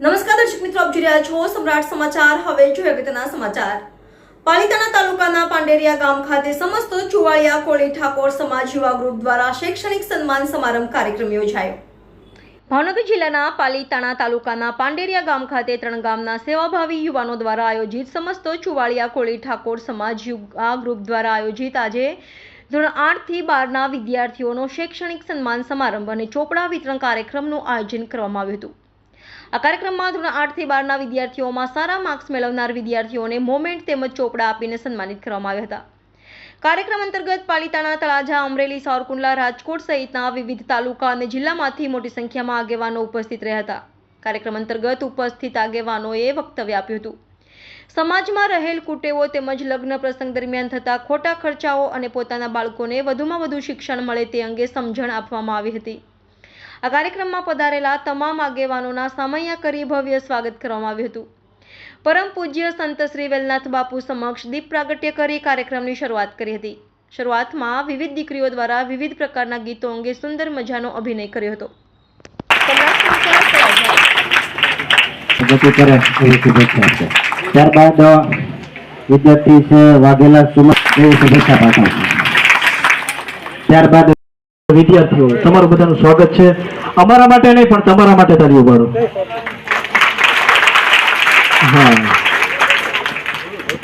નમસ્કાર દર્શક મિત્રો, આપ જોઈ રહ્યા છો સમ્રાટ સમાચાર. હવે જોઈએ અગત્યના સમાચાર. પાલિતાણા તાલુકાના પાંડેરિયા ગામ ખાતે સમસ્ત ચુવાળિયા કોળી ઠાકોર સમાજ યુવા ગ્રુપ દ્વારા શૈક્ષણિક સન્માન સમારંભ કાર્યક્રમ યોજાયો. ભાવનગર જિલ્લાના પાલીતાણા તાલુકાના પાંડેરિયા ગામ ખાતે ત્રણ ગામના સેવાભાવી યુવાનો દ્વારા આયોજિત સમસ્ત ચુવાળિયા કોળી ઠાકોર સમાજ યુવા ગ્રુપ દ્વારા આયોજિત આજે ધોરણ આઠથી બારના વિદ્યાર્થીઓનો શૈક્ષણિક સન્માન સમારંભ અને ચોપડા વિતરણ કાર્યક્રમનું આયોજન કરવામાં આવ્યું હતું. આ કાર્યક્રમમાં ધોરણ આઠથી બારના વિદ્યાર્થીઓમાં સારા માર્ક્સ મેળવનાર વિદ્યાર્થીઓને મોમેન્ટ તેમજ ચોપડા આપીને સન્માનિત કરવામાં આવ્યા હતા. કાર્યક્રમ અંતર્ગત પાલિતાણા, તળાજા, અમરેલી, સાવરકુંડલા, રાજકોટ સહિતના વિવિધ તાલુકા અને જિલ્લામાંથી મોટી સંખ્યામાં આગેવાનો ઉપસ્થિત રહ્યા હતા. કાર્યક્રમ અંતર્ગત ઉપસ્થિત આગેવાનોએ વક્તવ્ય આપ્યું હતું. સમાજમાં રહેલ કુટેવો તેમજ લગ્ન પ્રસંગ દરમિયાન થતા ખોટા ખર્ચાઓ અને પોતાના બાળકોને વધુમાં વધુ શિક્ષણ મળે તે અંગે સમજણ આપવામાં આવી હતી. આ કાર્યક્રમમાં પધારેલા તમામ આગેવાનોના સામૈયા કરી ભવ્ય સ્વાગત કરવામાં આવ્યું હતું. પરમ પૂજ્ય સંત શ્રી વેલનાથ બાપુ સમક્ષ દીપ પ્રાગટ્ય કરી કાર્યક્રમની શરૂઆત કરી હતી. શરૂઆતમાં વિવિધ દીકરીઓ દ્વારા વિવિધ પ્રકારના ગીતો અંગે સુંદર મજાનો અભિનય કર્યો હતો. ત્યારબાદ વિદ્યાર્થી છે વાઘેલા સુમન એવી શુભેચ્છા પાઠવું ત્યારબાદ વિદ્યાર્થીઓ, તમારું બધાનું સ્વાગત છે. અમારા માટે નહીં, પણ તમારા માટે તાળી ઉભારો. હા.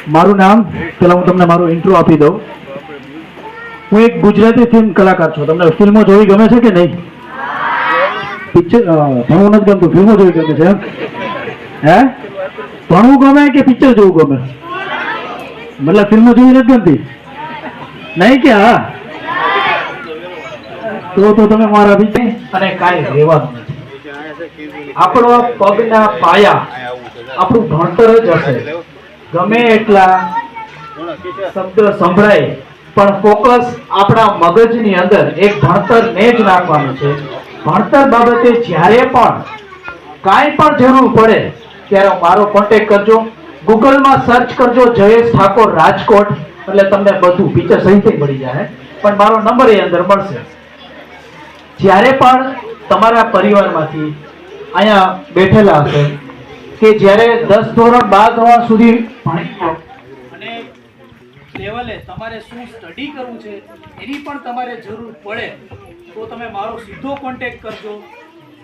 મારું નામ પેલા હું તમને મારું ઇન્ટ્રો આપી દઉં. હું એક ગુજરાતી ફિલ્મ કલાકાર છું. તમને ફિલ્મો જોવી ગમે છે કે નહીં? પિક્ચર ભણવું નથી ગમતું, ફિલ્મો જોવી ગમે છે હે? ભણવું ગમે કે પિક્ચર જોવું ગમે? મતલબ ફિલ્મો જોવી નથી ગમતી? નહીં કે, હા. તો તો તમે મારા વિશે અને કાંઈ રહેવાનું નથી. આપણો પગના પાયા આપણું ભણતર જ હશે. ગમે એટલા શબ્દ સંભળાય, પણ ફોકસ આપણા મગજની અંદર એક ભણતરને જ નાખવાનું છે. ભણતર બાબતે જ્યારે પણ કાંઈ પણ જરૂર પડે, ત્યારે મારો કોન્ટેક્ટ કરજો. ગૂગલમાં સર્ચ કરજો જયેશ ઠાકોર રાજકોટ, એટલે તમને બધું પિક્ચર સહિત મળી જાય. પણ મારો નંબર એ અંદર મળશે. જ્યારે પણ તમારા પરિવારમાંથી અહીંયા બેઠેલા હશે કે જ્યારે દસ ધોરણ બાર ધોરણ સુધી ભણી અને લેવલે તમારે શું સ્ટડી કરવું છે એની પણ તમારે જરૂર પડે, તો તમે મારો સીધો કોન્ટેક્ટ કરજો.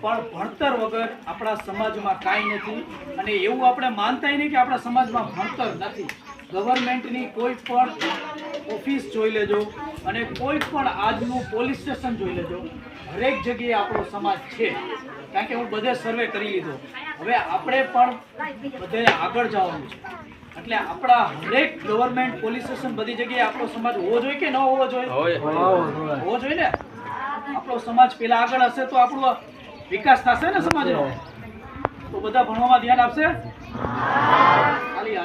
પણ ભણતર વગર આપણા સમાજમાં કાંઈ નથી. અને એવું આપણે માનતાય નહીં કે આપણા સમાજમાં ભણતર નથી. ગવર્મેન્ટની કોઈ પણ ઓફિસ જોઈ લેજો અને કોઈ પણ આજનું પોલીસ સ્ટેશન જોઈ લેજો. હરેક જગ્યાએ આપણો સમાજ છે. કારણ કે હું બધે સર્વે કરી લીધો. હવે આપણે પણ બધે આગળ જવાનું છે. એટલે આપણા હરેક ગવર્મેન્ટ પોલીસ સ્ટેશન બધી જગ્યાએ આપણો સમાજ હોવો જોઈએ કે ન હોવો જોઈએ? હોવો જોઈએ. ને? આપણો સમાજ પેલા આગળ હશે તો આપણો વિકાસ થશે ને સમાજનો? તો બધા ભણવામાં ધ્યાન આપશે? ખાલી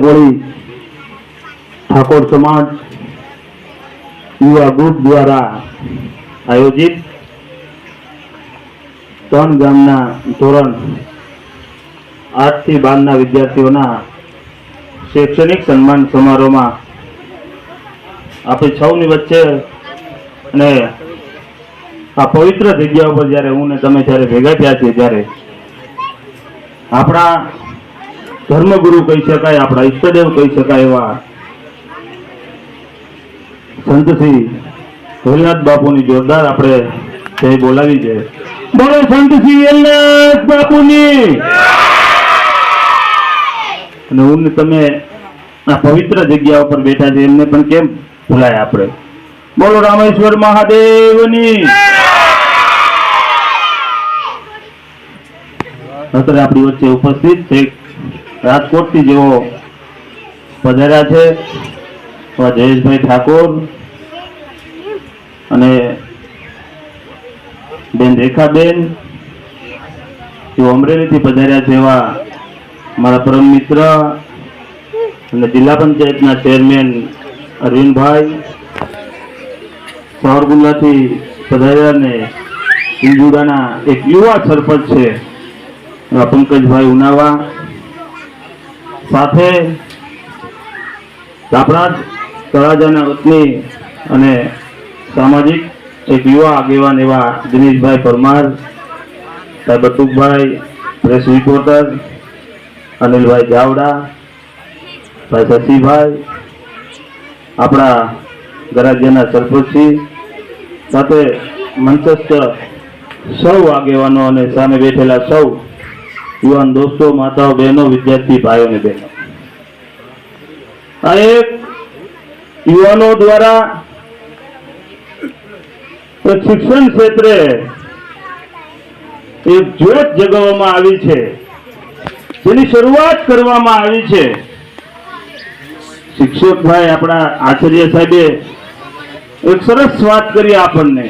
વળી ઠાકોર સમાજ યુવા ગ્રુપ દ્વારા આયોજિત ત્રણ ગામના ધોરણ આઠથી બારના વિદ્યાર્થીઓના શૈક્ષણિક સન્માન સમારોહમાં આપણે સૌની વચ્ચે અને આ પવિત્ર જગ્યા ઉપર જ્યારે હું ને તમે જ્યારે ભેગા થયા છીએ ત્યારે આપણા ધર્મગુરુ કહી શકાય, આપણા ઈષ્ટદેવ કહી શકાય એવા સંત શ્રી ભોલેનાથ બાપુની જોરદાર આપણે બોલાવી છે. બોલો સંત શ્રી વેલનાથ બાપુની! અને હું તમે આ પવિત્ર જગ્યા ઉપર બેઠા છે, એમને પણ કેમ ભૂલાય આપણે? બોલો રામેશ્વર મહાદેવની. અત્યારે આપણી વચ્ચે ઉપસ્થિત છે રાજકોટથી જેઓ પધાર્યા છે જયેશભાઈ ઠાકોર અને બેન રેખાબેન તેઓ અમરેલીથી પધાર્યા છે એવા મારા પરમ મિત્ર અને જિલ્લા પંચાયતના ચેરમેન અરવિંદભાઈ સાવરકુંડલાથી પધાર્યા અને ઇન્દુડાના એક યુવા સરપંચ છે પંકજભાઈ ઉનાવા. સાથે આપણા તળાજાના વતની અને સામાજિક એક યુવા આગેવાન એવા દિનેશભાઈ પરમાર, સાહેબ બટુકભાઈ પ્રેસ રિપોર્ટર અનિલભાઈ ચાવડા ભાઈ શશીભાઈ આપણા ગરાજ્યના સરપંચશ્રી, સાથે મંચસ્થ સૌ આગેવાનો અને સામે બેઠેલા સૌ યુવાન દોસ્તો, માતાઓ, બહેનો, વિદ્યાર્થી ભાઈઓ અને બહેનો. આ એક યુવાનો દ્વારા શિક્ષણ ક્ષેત્રે એક જ્યોત જગાવવામાં આવી છે. જેની શરૂઆત કરવામાં આવી છે. શિક્ષક ભાઈ આપણા આચાર્ય સાહેબે એક સરસ વાત કરી આપણને.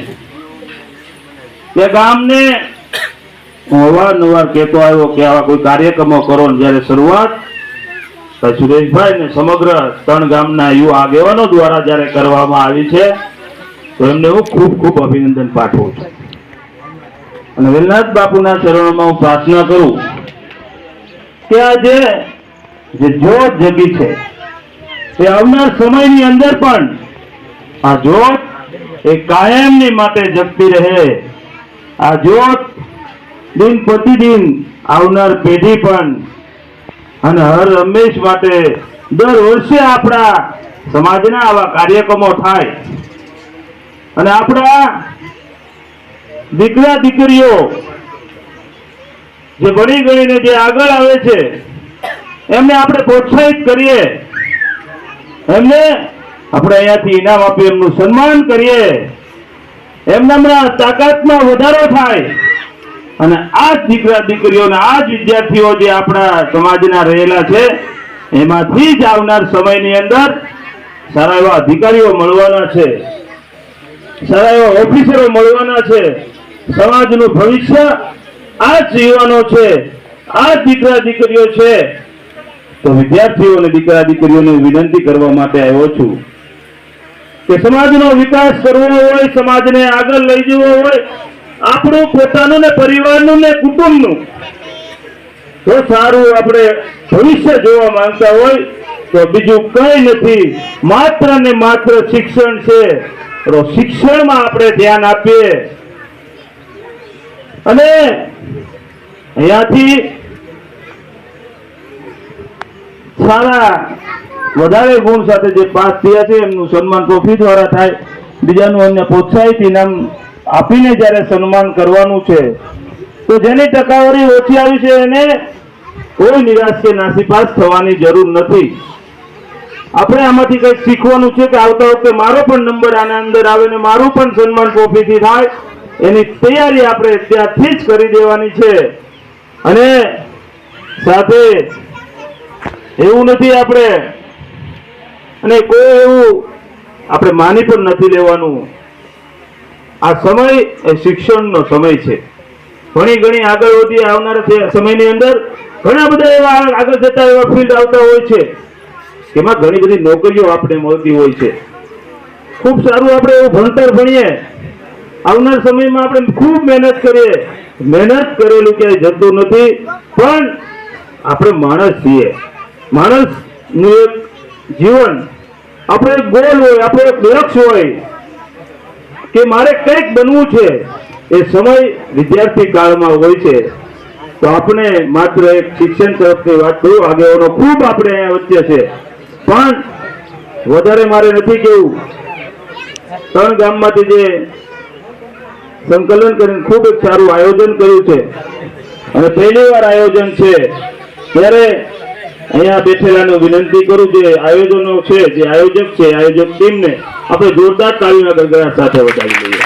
કે ગામને અવારનવાર કહેતો આવ્યો કે આવા કોઈ કાર્યક્રમો કરો જ્યારે શરૂઆત સુરેશભાઈ ને સમગ્ર ત્રણ ગામના યુવા આગેવાનો દ્વારા જ્યારે કરવામાં આવી છે, તો એમને હું ખૂબ ખૂબ અભિનંદન પાઠવું છું. અને વેલનાથ બાપુના ચરણોમાં હું પ્રાર્થના કરું કે જે જોત જગી છે. તે આવનાર સમયની અંદર પણ આ જોત એ કાયમની માટે જગતી રહે. આ જોત દિન પ્રતિદિન આવનાર પેઢી પણ અને હર હંમેશ માટે દર વર્ષે આપણા સમાજના આવા કાર્યક્રમો થાય. અને આપણા દીકરા દીકરીઓ જે ભણી ગણીને જે આગળ આવે છે, એમને આપણે પ્રોત્સાહિત કરીએ. એમને આપણે અહીંયાથી ઇનામ આપી એમનું સન્માન કરીએ. એમનામાં તાકાતમાં વધારો થાય. અને આ દીકરા દીકરીઓને આ જ વિદ્યાર્થીઓ જે આપણા સમાજના રહેલા છે, એમાંથી જ આવનાર સમયની અંદર સારા એવા અધિકારીઓ મળવાના છે. સારા એવા ઓફિસરો મળવાના છે. સમાજનું ભવિષ્ય આ જ યુવાનો છે. આ દીકરા દીકરીઓ છે. તો વિદ્યાર્થીઓ અને દીકરા દીકરીઓને વિનંતી કરવા માટે આવ્યો છું કે સમાજનો વિકાસ કરવો હોય, સમાજને આગળ લઈ જવો હોય, આપણું પોતાનું ને પરિવારનું ને કુટુંબનું. તો સારું આપણે ભવિષ્ય જોવા માંગતા હોય, તો બીજું કઈ નથી. માત્ર ને માત્ર શિક્ષણ છે. શિક્ષણમાં આપણે ધ્યાન આપીએ. અને અહીંયાથી સારા વધારે ગુણ સાથે જે પાસ થયા છે, એમનું સન્માન ટ્રોફી દ્વારા થાય. બીજાનું અન્ય પ્રોત્સાહિત ઇનામ આપીને જ્યારે સન્માન કરવાનું છે, તો જેની ટકાવારી ઓછી આવી છે, એને કોઈ નિરાશ કે નાસીપાસ થવાની જરૂર નથી. આપણે આમાંથી કંઈક શીખવાનું છે કે આવતા વખતે મારો પણ નંબર આના અંદર આવે ને મારું પણ સન્માન ટ્રોફીથી થાય. એની તૈયારી આપણે ત્યાંથી જ કરી દેવાની છે. અને સાથે એવું નથી આપણે, અને કોઈ એવું આપણે માની પણ નથી લેવાનું. આ સમય એ શિક્ષણનો સમય છે. ઘણી ઘણી આગળ વધી આવનારા સમયની અંદર ઘણા બધા એવા આગળ જતા એવા ફિલ્ડ આવતા હોય છે. એમાં ઘણી બધી નોકરીઓ આપણે મળતી હોય છે. ખૂબ સારું આપણે એવું ભણતર ભણીએ આવનાર સમયમાં આપણે ખૂબ મહેનત કરીએ. મહેનત કરેલું ક્યાંય જતું નથી, પણ આપણે માણસ છીએ. માણસનું એક જીવન, આપણો એક ગોલ હોય, આપણો એક લક્ષ્ય હોય કે મારે કંઈક બનવું છે, એ સમય વિદ્યાર્થી કાળમાં હોય છે. તો આપણે માત્ર એક શિક્ષણ તરફની વાત કરું, આગેવાનો ખૂબ આપણે અહીંયા વચ્ચે છે. પણ વધારે મારે નથી કેવું. ત્રણ ગામમાંથી જે સંકલન કરીને ખૂબ જ સારું આયોજન કર્યું છે. અને પહેલી વાર આયોજન છે. ત્યારે અહીંયા બેઠેલાને વિનંતી કરું જે આયોજનો છે, જે આયોજક છે આયોજક ટીમને આપણે જોરદાર તાળીના ગરગડા સાથે વધારી લઈએ.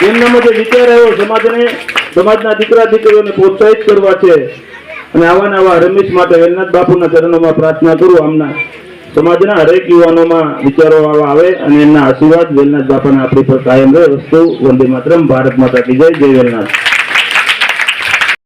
તેમનામાં જે વિચાર આવ્યો, સમાજને, સમાજના દીકરા દીકરીઓને પ્રોત્સાહિત કરવા છે. અને આવા નવા રમેશ માટે વેલનાથ બાપુના ચરણોમાં પ્રાર્થના કરું, આમના સમાજના હરેક યુવાનોમાં વિચારો આવા અને એમના આશીર્વાદ વેલનાથ બાપાના આપણી પર કાયમ રહે. વસ્તુ વંદે માતરમ, ભારત માતા કી જય જય વેલનાથ.